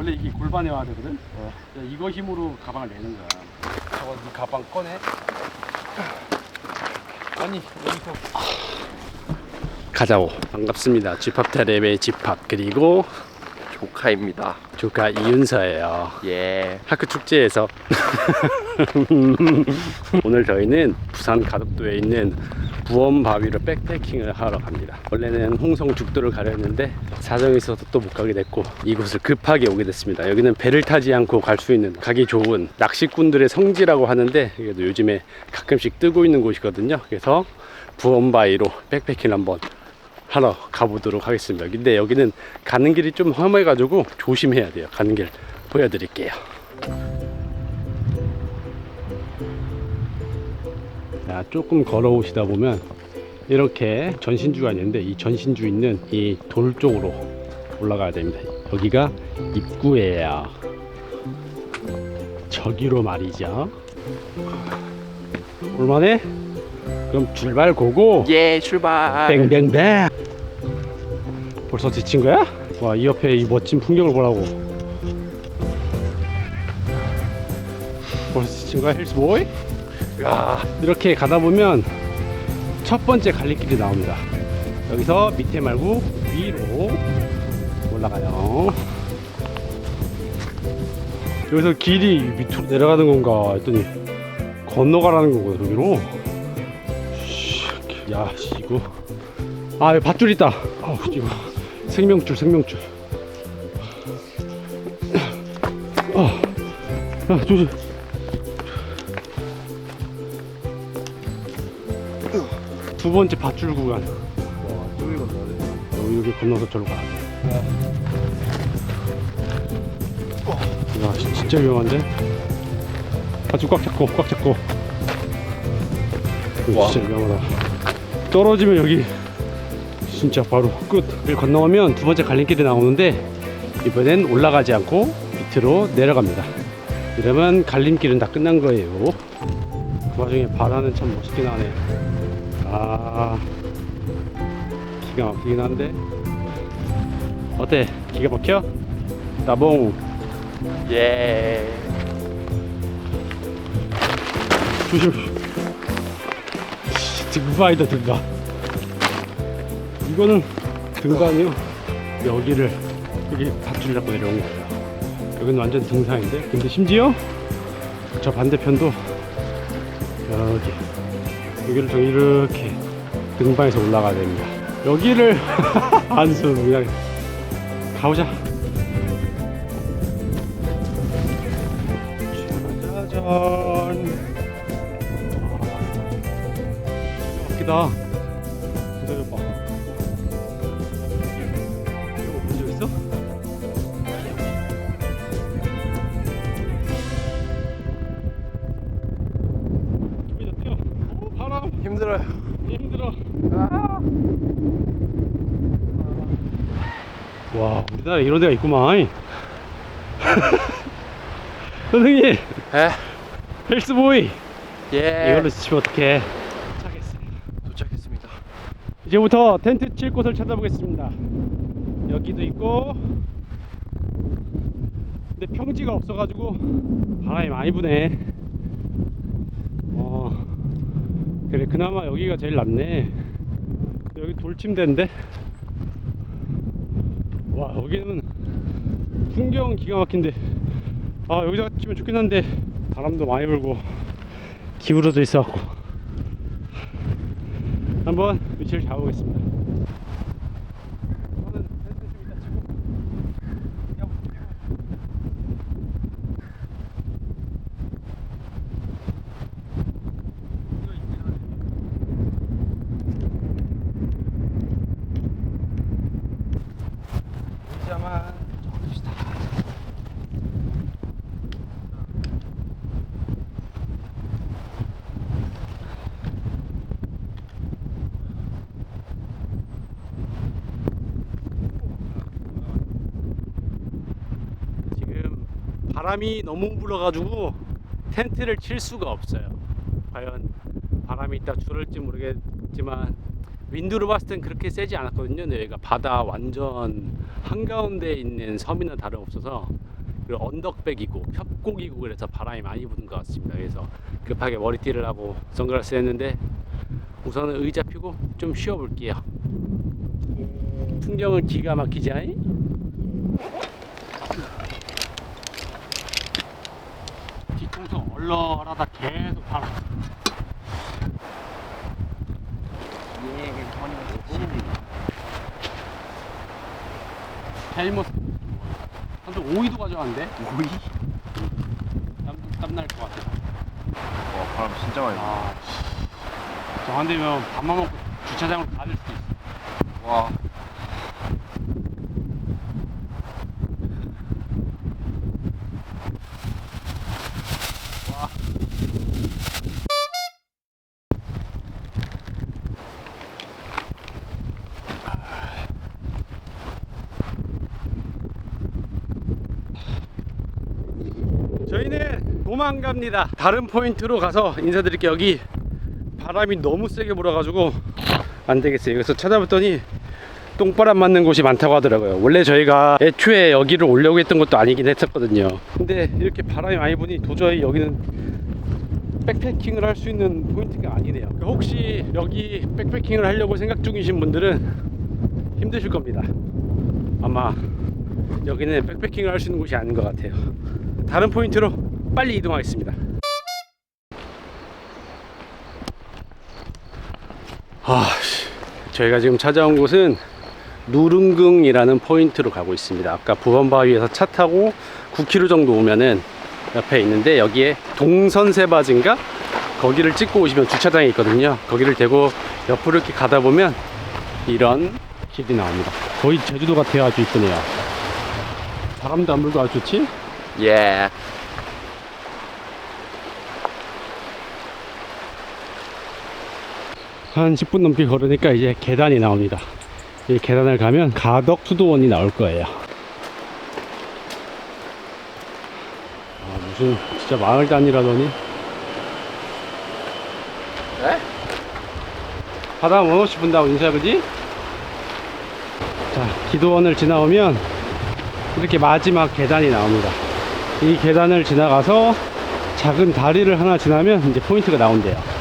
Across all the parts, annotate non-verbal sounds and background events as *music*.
원래 이게 골반에 와야 되거든. 야, 이거 힘으로 가방을 내는 거야. 저거 네 가방 꺼내. 아니 여기서 가자오. 반갑습니다. 집합 테레의 집합 그리고 조카입니다. 조카 이윤서예요. 예. 학교 축제에서 *laughs* *laughs* 오늘 저희는 부산 가덕도에 있는 부원바위로 백패킹을 하러 갑니다. 원래는 홍성 죽도를 가려 했는데 사정이 있어서 또 못 가게 됐고 이곳을 급하게 오게 됐습니다. 여기는 배를 타지 않고 갈 수 있는 가기 좋은 낚시꾼들의 성지라고 하는데 그래도 요즘에 가끔씩 뜨고 있는 곳이거든요. 그래서 부원바위로 백패킹을 한번 하러 가보도록 하겠습니다. 근데 여기는 가는 길이 좀 험해가지고 조심해야 돼요. 가는 길 보여드릴게요. 자, 조금 걸어오시다 보면 이렇게 전신주가 있는데 이 전신주 있는 이 돌 쪽으로 올라가야 됩니다. 여기가 입구예요. 저기로 말이죠. 올만해? 그럼 출발 고고. 예, 출발. 뱅뱅뱅 벌써 지친 거야? 와 이 옆에 이 멋진 풍경을 보라고 벌써 지친 거야 헬스보이? 야, 이렇게 가다 보면 첫 번째 갈림길이 나옵니다. 여기서 밑에 말고 위로 올라가요. 여기서 길이 밑으로 내려가는 건가 했더니 건너가라는 거고 여기로. 씨, 야 씨, 이거. 아 여기 밧줄 있다. 아우 이거. 생명줄 생명줄. 아, 아 조심 두 번째 밧줄 구간 여기 건너야 돼. 여기, 여기 건너서 저로 가야 돼. 야, 씨, 진짜 위험한데? 아주 꽉 잡고, 꽉 잡고. 이거 와. 진짜 위험하다. 떨어지면 여기 진짜 바로 끝. 을 건너면 두 번째 갈림길이 나오는데 이번엔 올라가지 않고 밑으로 내려갑니다. 이러면 갈림길은 다 끝난 거예요. 그 와중에 바다는 참 멋있긴 하네. 아. 기가 막히긴 한데 어때? 기가 막혀? 나봉 예. 조심 등반이다 등반 이거는 등반이요 여기를 여기 밧줄 잡고 내려온 거예요 여기는 완전 등산인데 근데 심지어 저 반대편도 여기 여기를 좀 이렇게 등반해서 올라가야 됩니다. 여기를 *laughs* 안수 그냥 가보자 힘들어요. 힘들어. 와 우리나라에 이런 데가 있구만. *laughs* 선생님. 에? 헬스보이. 예. 이걸로 지치면 어떡해? 도착했습니다. 이제부터 텐트 칠 곳을 찾아보겠습니다. 여기도 있고 근데 평지가 없어가지고 바람이 많이 부네 어 그래 그나마 여기가 제일 낫네. 여기 돌침대인데? 와 여기는 풍경 기가 막힌데. 아 여기다가 치면 좋긴 한데 바람도 많이 불고 기울어져 있어갖고. 한번 위치를 잡아보겠습니다. 저는 텐트 좀 이따 치고 뛰어볼게요. 이거 있긴 하네. 의자만 적읍시다. 지금 바람이 너무 불어가지고 텐트를 칠 수가 없어요. 과연 바람이 있다 줄을지 모르겠지만 윈드로 봤을 땐 그렇게 세지 않았거든요. 여기가 바다 완전 한가운데 있는 섬이나 다름없어서 그 언덕백이고 협곡이고 그래서 바람이 많이 부는 것 같습니다. 그래서 급하게 머리띠를 하고 선글라스 했는데 우선은 의자 펴고 좀 쉬어볼게요. 풍경은 기가 막히지 않니? 얼얼하다 계속 바람. 예, 헬머스. 한도 오이도 가져왔는데? 오이? 땀, 땀날 것 같아. 와, 바람 진짜 많이 나. 아, 저한 대면 밥만 먹고 주차장으로 가될 수도 있어. 와. 저희는 도망갑니다. 다른 포인트로 가서 인사드릴게요. 여기 바람이 너무 세게 불어가지고 안 되겠어요. 여기서 찾아봤더니 똥바람 맞는 곳이 많다고 하더라고요. 원래 저희가 애초에 여기를 오려고 했던 것도 아니긴 했었거든요. 근데 이렇게 바람이 많이 부니 도저히 여기는 백패킹을 할 수 있는 포인트가 아니네요. 혹시 여기 백패킹을 하려고 생각 중이신 분들은 힘드실 겁니다. 아마 여기는 백패킹을 할 수 있는 곳이 아닌 것 같아요. 다른 포인트로 빨리 이동하겠습니다. 아, 씨. 저희가 지금 찾아온 곳은 누릉궁이라는 포인트로 가고 있습니다. 아까 부원바위에서 차 타고 9km 정도 오면은 옆에 있는데 여기에 동선세바지인가 거기를 찍고 오시면 주차장이 있거든요. 거기를 대고 옆으로 이렇게 가다 보면 이런 길이 나옵니다. 거의 제주도 같아요. 아주 이쁘네요. 바람도 안 불고 아주 좋지? 예. 한 10분 넘게 걸으니까 이제 계단이 나옵니다. 이 계단을 가면 가덕 수도원이 나올 거예요. 아, 무슨 진짜 마을 단위라더니 네? 바다 원호씨 분다고 인사 그지? 자 기도원을 지나오면 이렇게 마지막 계단이 나옵니다. 이 계단을 지나가서 작은 다리를 하나 지나면 이제 포인트가 나온대요.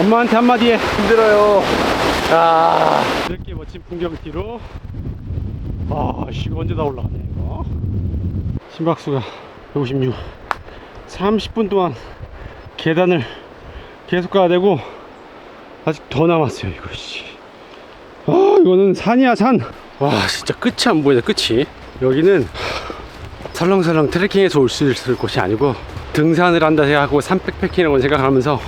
엄마한테 한마디 해. 힘들어요. 아. 이렇게 멋진 풍경 뒤로 아 씨, 이거 언제 다 올라가냐 이거 심박수가 156 30분 동안 계단을 계속 가야 되고 아직 더 남았어요 이거 씨. 아 이거는 산이야 산 와 진짜 끝이 안 보이네 끝이 여기는 설렁설렁 트레킹에서 올 수 있을 곳이 아니고 등산을 한다 생각하고 산 백패킹이라고 생각하면서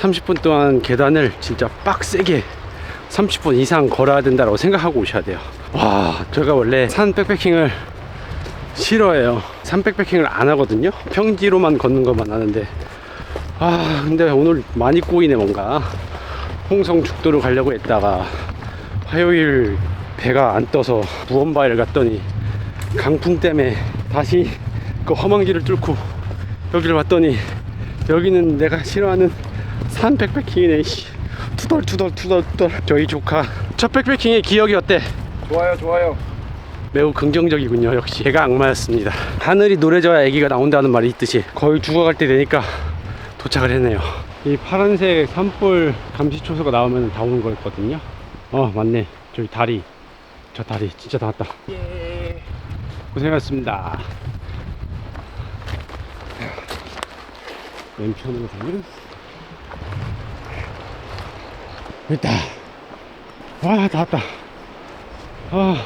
30분 동안 계단을 진짜 빡세게 30분 이상 걸어야 된다고 생각하고 오셔야 돼요. 와, 제가 원래 산 백패킹을 싫어해요. 산 백패킹을 안 하거든요. 평지로만 걷는 것만 하는데. 아, 근데 오늘 많이 꼬이네, 뭔가. 홍성 죽도를 가려고 했다가 화요일 배가 안 떠서 무언바위를 갔더니 강풍 때문에 다시 그 험한 길을 뚫고 여기를 왔더니 여기는 내가 싫어하는 산 백패킹이네, 씨. 투덜 투덜 투덜 투덜. 저희 조카. 첫 백패킹의 기억이 어때? 좋아요, 좋아요. 매우 긍정적이군요. 역시 제가 악마였습니다. 하늘이 노래져야 아기가 나온다는 말이 있듯이 거의 죽어갈 때 되니까 도착을 했네요. 이 파란색 산불 감시초소가 나오면 다 오는 거였거든요. 어 맞네. 저기 다리. 저 다리. 진짜 다 왔다. 예. 고생하셨습니다. 왼편으로 가면 있다. 와다 왔다. 아,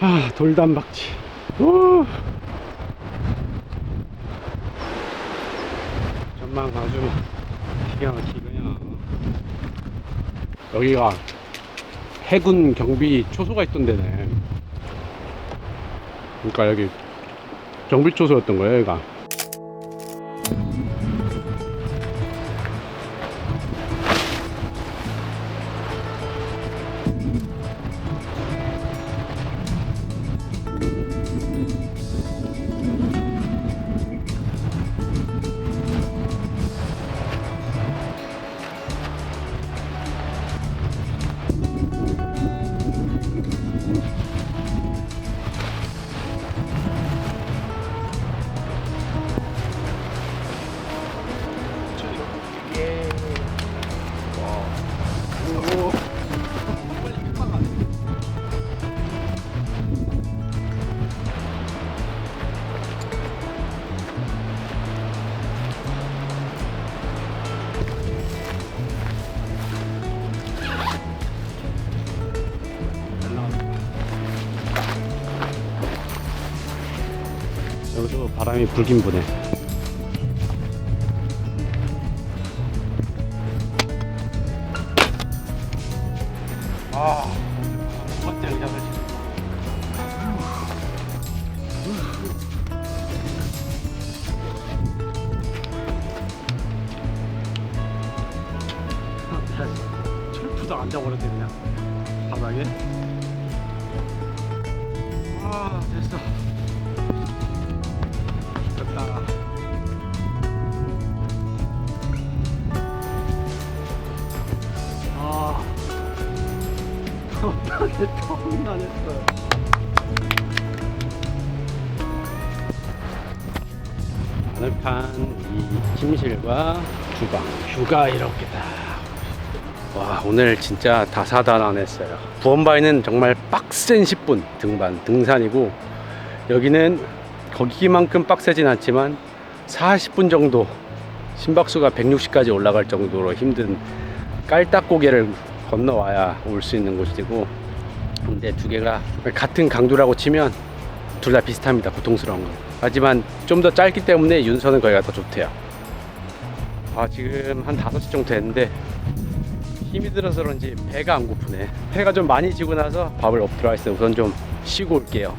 아 돌담박치. 우. 전망 아주 기가 막히군요 여기가 해군 경비 초소가 있던 데네. 그러니까 여기 경비 초소였던 거예요 여기가 바람이 불긴 부네. 아, 어때 의자들 철푸도 앉아버렸네 그냥 바닥에. 아, 됐어. 됐다. 아. 나게 턱만 했어요. 마늘판 이 침실과 주방 뷰가 이렇게 다. 와 오늘 진짜 다사다난했어요. 부원바위는 정말 빡센 10분 등반 등산이고 여기는 거기만큼 빡세진 않지만 40분 정도 심박수가 160까지 올라갈 정도로 힘든 깔딱고개를 건너와야 올 수 있는 곳이고 근데 두 개가 같은 강도라고 치면 둘 다 비슷합니다 고통스러운 건 하지만 좀 더 짧기 때문에 윤선은 거기가 더 좋대요. 아 지금 한 5시 정도 됐는데 힘이 들어서 그런지 배가 안 고프네. 해가 좀 많이 지고 나서 밥을 엎드려 있어요 우선 좀 쉬고 올게요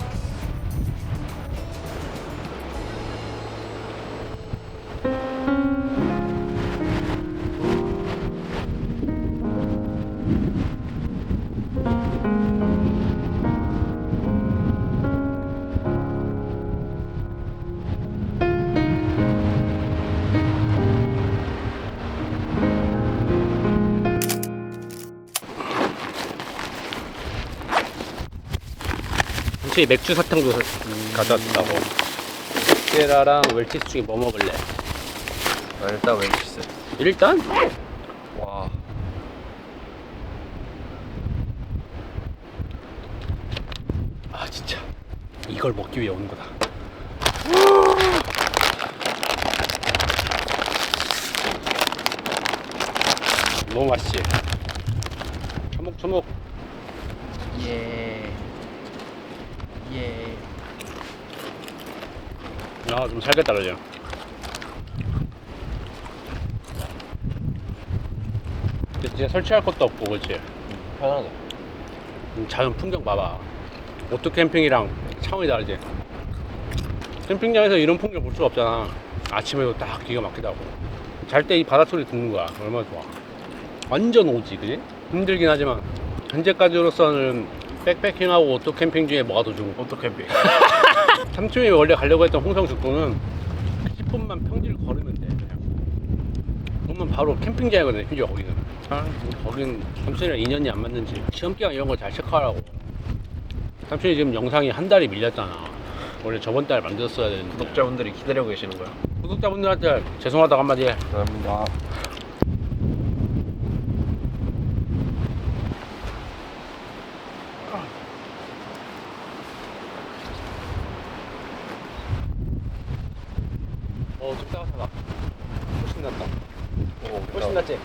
혹시 맥주 사탕도 가져왔다고 스테라랑 웰치스 중에 뭐 먹을래? 아, 일단 웰치스. 일단 와. 아 진짜 이걸 먹기 위해 오는 거다. 너무 맛있지. 초목초목. 예. 예. 야좀 살겠다 그지. 근데 진짜 설치할 것도 없고 그렇지. 편하네. 음, 자연 풍경 봐봐. 오토 캠핑이랑 차원이 다르지. 캠핑장에서 이런 풍경 볼 수가 없잖아. 아침에도 딱 기가 막히다고. 잘 때 이 바다 소리 듣는 거야. 얼마나 좋아. 완전 오지, 그지? 힘들긴 하지만 현재까지로서는 백패킹하고 오토 캠핑 중에 뭐가 더 좋은 거? 오토 캠핑. *laughs* 삼촌이 원래 가려고 했던 홍성 죽도는 10분만 평지를 걸으면 돼. 그냥. 그러면 바로 캠핑장이거든, 휴지 거기는. 아, 거긴 삼촌이랑 인연이 안 맞는지 시험 기간 이런 거 잘 체크하라고. 삼촌이 지금 영상이 한 달이 밀렸잖아. 원래 저번 달 만들었어야 되는데. 구독자분들이 기다리고 계시는 거야. 구독자분들한테 죄송하다고 한마디 해. 감사합니다. 어, 좀 따뜻하다. 훨씬 낫다. 오, 훨씬 낫지?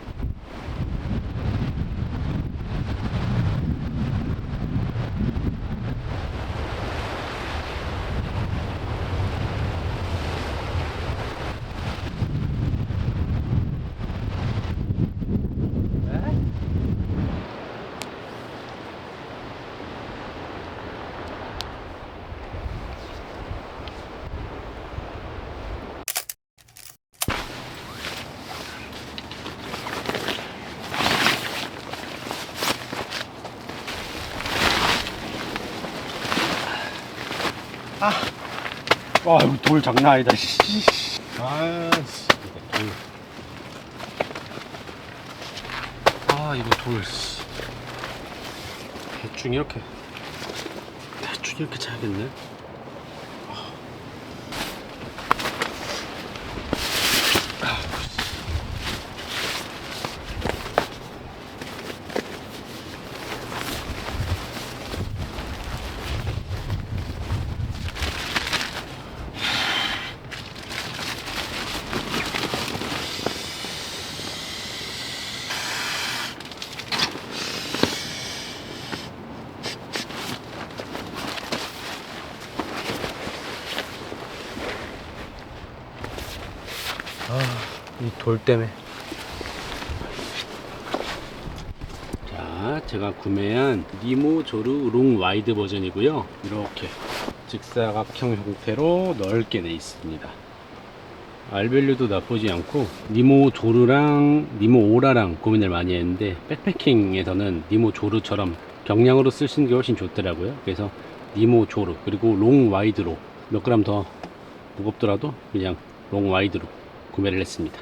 와, 이거 돌 장난 아니다. 씨. 아, 씨. 이거 돌. 아, 이거 돌. 씨. 대충 이렇게. 대충 이렇게 차야겠네. 돌 때문에. 자, 제가 구매한 니모 조르 롱 와이드 버전이고요. 이렇게 직사각형 형태로 넓게 돼 있습니다. 알밸류도 나쁘지 않고 니모 조르랑 니모 오라랑 고민을 많이 했는데 백패킹에서는 니모 조르처럼 경량으로 쓰시는 게 훨씬 좋더라고요. 그래서 니모 조르 그리고 롱 와이드로 몇 그램 더 무겁더라도 그냥 롱 와이드로 구매를 했습니다.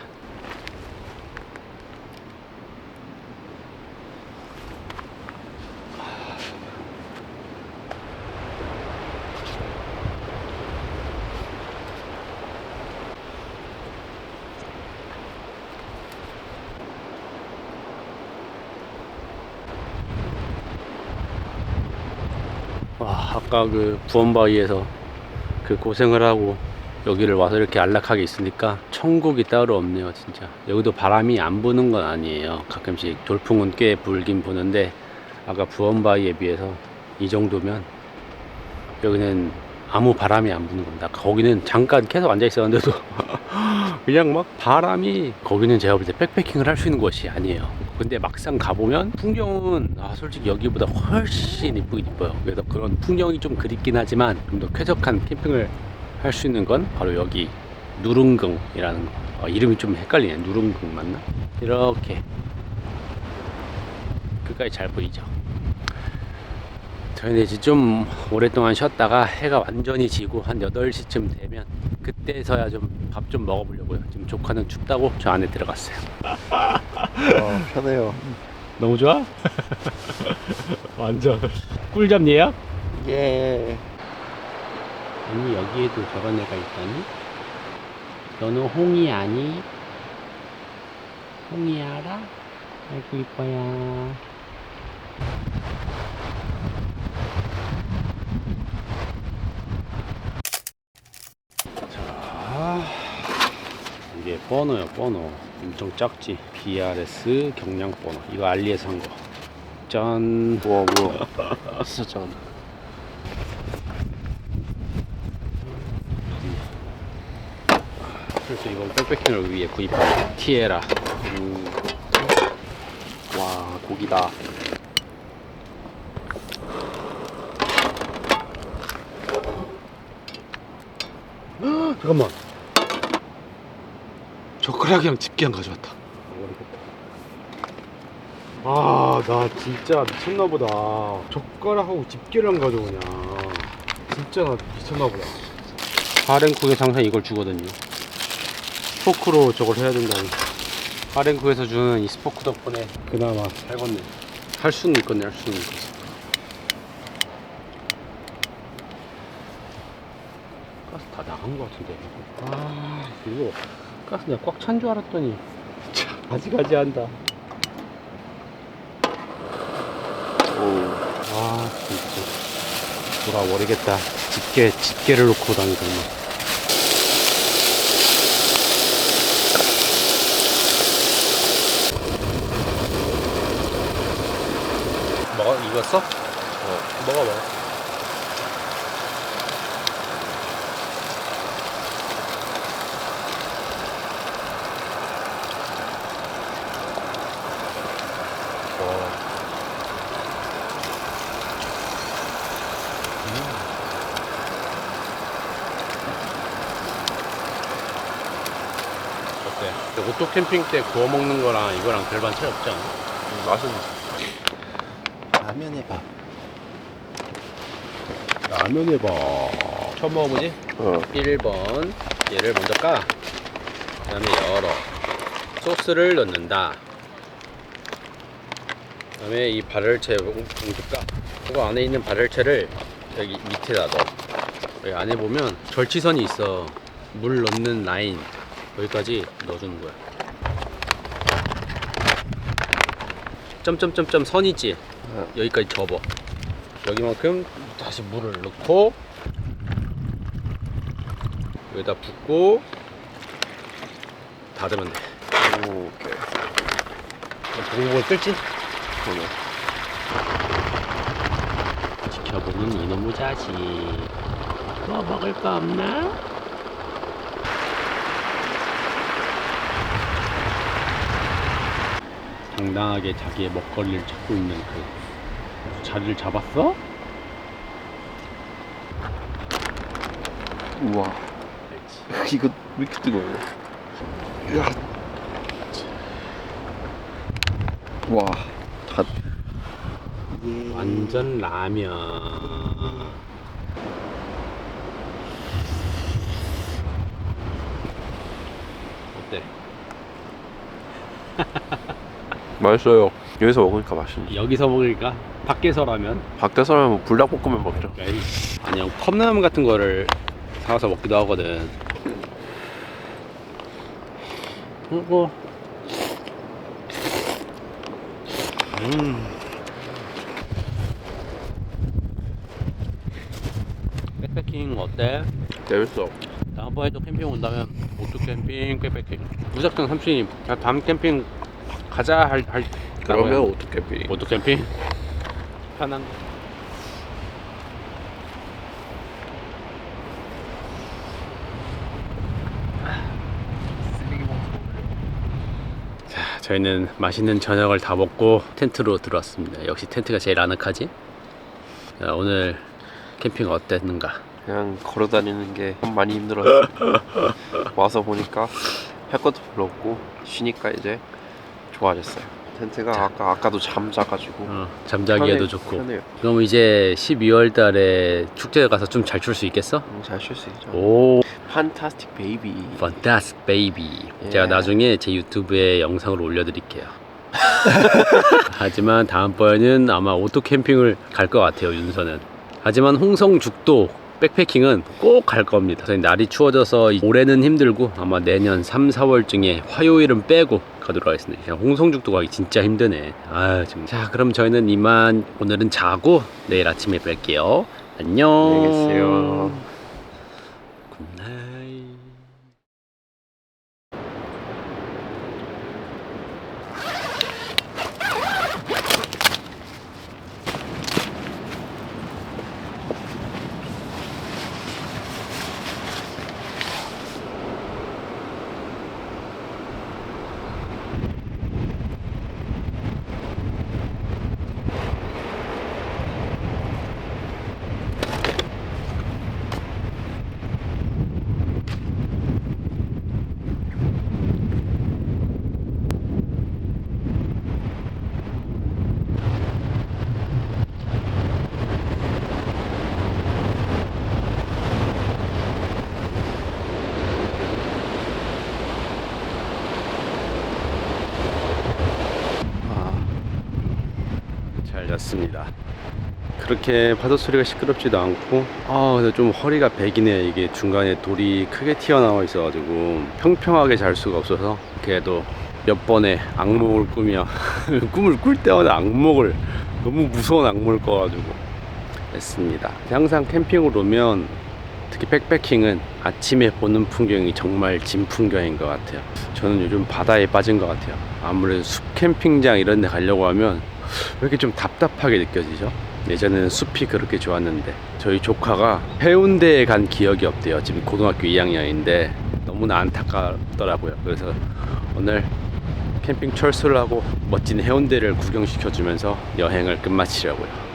와, 아까 그 부원바위에서 그 고생을 하고 여기를 와서 이렇게 안락하게 있으니까 천국이 따로 없네요, 진짜. 여기도 바람이 안 부는 건 아니에요. 가끔씩 돌풍은 꽤 불긴 부는데 아까 부원바위에 비해서 이 정도면 여기는 아무 바람이 안 부는 겁니다. 거기는 잠깐 계속 앉아 있었는데도 *laughs* 그냥 막 바람이 거기는 제가 볼 때 백패킹을 할 수 있는 곳이 아니에요. 근데 막상 가보면 풍경은 아 솔직히 여기보다 훨씬 이쁘긴 이뻐요. 그래서 그런 풍경이 좀 그립긴 하지만 좀 더 쾌적한 캠핑을 할 수 있는 건 바로 여기 누룽궁이라는 거. 어, 이름이 좀 헷갈리네. 누룽궁 맞나? 이렇게 끝까지 잘 보이죠. 저희는 이제 좀 오랫동안 쉬었다가 해가 완전히 지고 한 8시쯤 되면 그때서야 좀 밥 좀 먹어보려고요. 지금 조카는 춥다고 저 안에 들어갔어요. *laughs* 어, 편해요. 너무 좋아? *laughs* 완전 꿀잠 예약? 예. 아니 여기에도 저런 애가 있다니? 너는 홍이 아니? 홍이 알아? 아이고 이뻐야 자 이게 버너요 버너 엄청 작지 BRS 경량 버너 이거 알리에서 산 거 짠 우와, 뭐야. *laughs* 진짜 짱. 그래서 이건 백패킹을 위해 구입한 티에라 음. 와, 고기다. *gasps* 잠깐만 젓가락이랑 집게랑 가져왔다. 아, 나 진짜 미쳤나 보다. 젓가락하고 집게랑 가져오냐. 진짜 나 미쳤나 보다. 하랭쿠에서 항상 이걸 주거든요 스포크로 저걸 해야 된다니 하랭쿠에서 주는 이 스포크 덕분에 그나마 살겠네 할 수는 있겠네 할 수는 있겠어 가스 다 나간 것 같은데 아 이거 가스 내가 꽉 찬 줄 알았더니 참 가지가지 한다. 오. 아 진짜. 돌아버리겠다. 집게 집게를 놓고 다니더니. 먹어? 익었어? 어 먹어 먹 캠핑 때 구워 먹는 거랑 이거랑 별반 차이 없지 않아? 음, 맛은. 라면에 밥. 라면에 봐. 처음 먹어보지? 어. 1번 얘를 먼저 까. 그 다음에 열어. 소스를 넣는다. 그 다음에 이 발열체 공주 까. 이거 안에 있는 발열체를 여기 밑에다 넣어. 여기 안에 보면 절치선이 있어. 물 넣는 라인. 여기까지 넣어주는 거야. 점점점점 선 있지? 어. 여기까지 접어. 여기만큼 다시 물을 넣고 여기다 붓고 닫으면 돼. 오, 오케이. 보글보글 끓지? 그러네. 지켜보는 이놈의 자식. 뭐 먹을 거 없나? 당당하게 자기의 먹거리를 찾고 있는 그 자리를 잡았어? 우와. 이거 왜 이렇게 뜨거워요? 야. 와. 다 완전 라면. 어때? 맛있어요. 여기서 먹으니까 맛있네. 여기서 먹으니까 밖에서 라면? 밖에서 하면 불닭볶음면 먹죠. 아니요 컵라면 같은 거를 사와서 먹기도 하거든. 그리고 음. 백패킹 어때? 재밌어. 다음번에도 캠핑 온다면 오토 캠핑, 백패킹. 무작정 삼촌이 야, 밤 캠핑 가자 할, 할 그러면 어떻게 비? 오토 캠핑 편한 거. 자, 저희는 맛있는 저녁을 다 먹고 텐트로 들어왔습니다. 역시 텐트가 제일 아늑하지? 자, 오늘 캠핑 어땠는가? 그냥 걸어 다니는 게 많이 힘들어요. *laughs* 와서 보니까 할 것도 별로 없고 쉬니까 이제 좋아졌어요. 텐트가 아까 아까도 잠 자가지고 어, 잠자기에도 편해- 좋고. 편해요. 그럼 이제 12월 달에 축제 가서 좀 잘 출 수 있겠어? 음, 잘쉴 수 있죠. 오, 판타스틱 베이비. fantastic baby. 예. 제가 나중에 제 유튜브에 영상을 올려드릴게요. *laughs* 하지만 다음번에는 아마 오토 캠핑을 갈 것 같아요, 윤서는. 하지만 홍성죽도 백패킹은 꼭 갈 겁니다. 저희 날이 추워져서 올해는 힘들고 아마 내년 3, 4월중에 화요일은 빼고 가도록 하겠습니다. 홍성죽도 가기 진짜 힘드네. 아, 지금. 자, 그럼 저희는 이만 오늘은 자고 내일 아침에 뵐게요. 안녕. 안녕히 계세요. 굿나잇. 아, 잘 잤습니다. 그렇게 파도 소리가 시끄럽지도 않고 아 근데 좀 허리가 베기네 이게 중간에 돌이 크게 튀어나와 있어가지고 평평하게 잘 수가 없어서 그래도 몇 번의 악몽을 꾸며 *laughs* 꿈을 꿀 때마다 악몽을 너무 무서운 악몽을 꿔가지고 했습니다. 항상 캠핑을 오면 특히 백패킹은 아침에 보는 풍경이 정말 진 풍경인 것 같아요. 저는 요즘 바다에 빠진 것 같아요. 아무래도 숲 캠핑장 이런 데 가려고 하면 왜 이렇게 좀 답답하게 느껴지죠? 예전에는 숲이 그렇게 좋았는데 저희 조카가 해운대에 간 기억이 없대요. 지금 고등학교 2학년인데 너무나 안타깝더라고요. 그래서 오늘 캠핑 철수를 하고 멋진 해운대를 구경시켜주면서 여행을 끝마치려고요.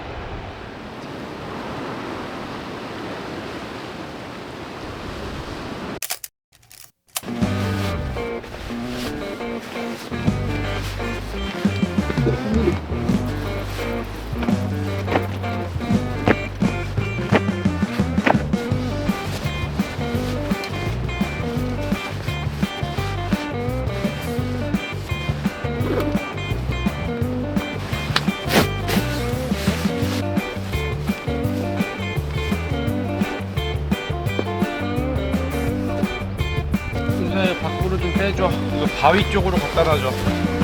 빼줘. 이거 바위 쪽으로 갖다 놔줘.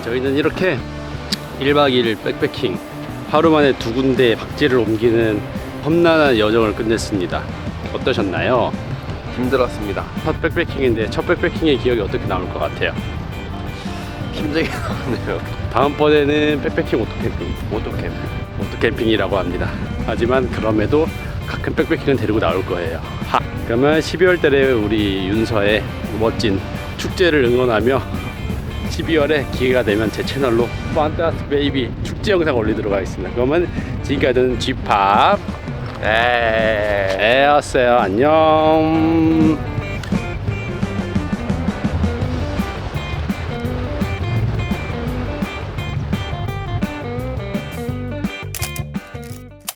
저희는 이렇게 1박 2일 백패킹 하루 만에 두 군데 박지를 옮기는 험난한 여정을 끝냈습니다. 어떠셨나요? 힘들었습니다. 첫 백패킹인데 첫 백패킹의 기억이 어떻게 나올 것 같아요? 힘들게 *laughs* 나오네요. 다음번에는 백패킹 오토캠핑, 오토캠. 오토캠핑이라고 합니다. 하지만 그럼에도 가끔 백패킹은 데리고 나올 거예요. 하. 그러면 12월 달에 우리 윤서의 멋진 축제를 응원하며 12월에 기회가 되면 제 채널로 판타스 베이비 축제 영상 올리도록 하겠습니다. 그러면 지금까지는 G팝 에어였어요. 안녕.